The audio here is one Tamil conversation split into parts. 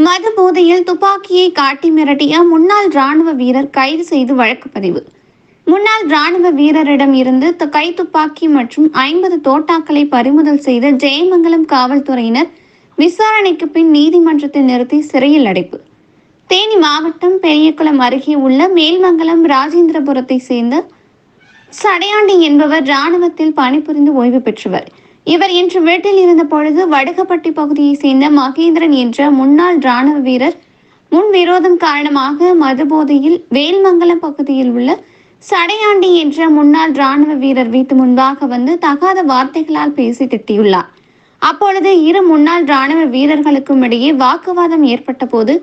மது போதையில் துப்பாக்கியை காட்டி மிரட்டிய முன்னாள் ராணுவ வீரர் கைது செய்து வழக்கு பதிவு. முன்னாள் ராணுவ வீரரிடம் இருந்து த- கைத்துப்பாக்கி மற்றும் ஐம்பது தோட்டாக்களை பறிமுதல் செய்த ஜெயமங்கலம் காவல்துறையினர் விசாரணைக்கு பின் நீதிமன்றத்தில் நிறுத்தி சிறையில் அடைப்பு. தேனி மாவட்டம் பெரியகுளம் அருகே உள்ள மேல்மங்கலம் ராஜேந்திரபுரத்தை சேர்ந்த சடையாண்டி என்பவர் ராணுவத்தில் பணிபுரிந்து ஓய்வு பெற்றவர். இவர் இன்று வீட்டில் இருந்த பொழுது வடுகப்பட்டி பகுதியை சேர்ந்த மகேந்திரன் என்ற முன்னாள் ராணுவ வீரர் முன் விரோதம் காரணமாக மதுபோதையில் வேல்மங்கலம் பகுதியில் உள்ள சடையாண்டி என்ற முன்னாள் ராணுவ வீரர் வீட்டு முன்பாக வந்து தகாத வார்த்தைகளால் பேசி திட்டியுள்ளார். அப்பொழுது இரு முன்னாள் ராணுவ வீரர்களுக்கும் இடையே வாக்குவாதம் ஏற்பட்ட போது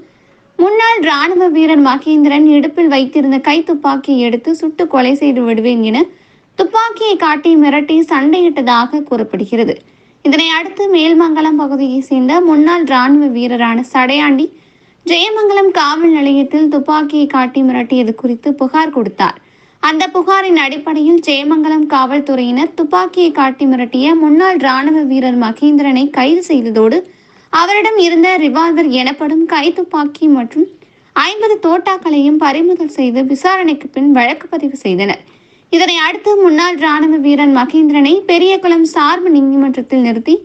முன்னாள் ராணுவ வீரர் மகேந்திரன் இடுப்பில் வைத்திருந்த கைத்துப்பாக்கியை எடுத்து சுட்டு கொலை செய்து விடுவேன் என துப்பாக்கியை காட்டி மிரட்டி சண்டையிட்டதாக கூறப்படுகிறது. இதனை அடுத்து மேல்மங்கலம் பகுதியை சேர்ந்த முன்னாள் ராணுவ வீரரான சடையாண்டி ஜெயமங்கலம் காவல் நிலையத்தில் துப்பாக்கியை காட்டி மிரட்டியது குறித்து புகார் கொடுத்தார். அந்த புகாரின் அடிப்படையில் ஜெயமங்கலம் காவல்துறையினர் துப்பாக்கியை காட்டி மிரட்டிய முன்னாள் ராணுவ வீரர் மகேந்திரனை கைது செய்ததோடு அவரிடம் இருந்த ரிவால்வர் எனப்படும் கை துப்பாக்கி மற்றும் ஐம்பது தோட்டாக்களையும் பறிமுதல் செய்து விசாரணைக்கு பின் வழக்கு பதிவு செய்தனர். இதனை அடுத்து முன்னாள் ராணுவ வீரன் மகேந்திரனை பெரியகுளம் சார்பு நீதிமன்றத்தில் நிறுத்தி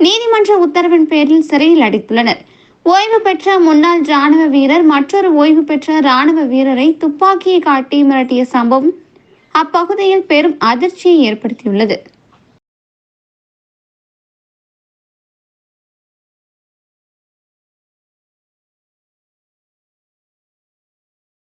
நீதிமன்ற உத்தரவின் பேரில் சிறையில் அடைத்துள்ளனர். ஓய்வு பெற்ற முன்னாள் ராணுவ வீரர் மற்றொரு ஓய்வு பெற்ற ராணுவ வீரரை துப்பாக்கியை காட்டி மிரட்டிய சம்பவம் அப்பகுதியில் பெரும் அதிர்ச்சியை ஏற்படுத்தியுள்ளது.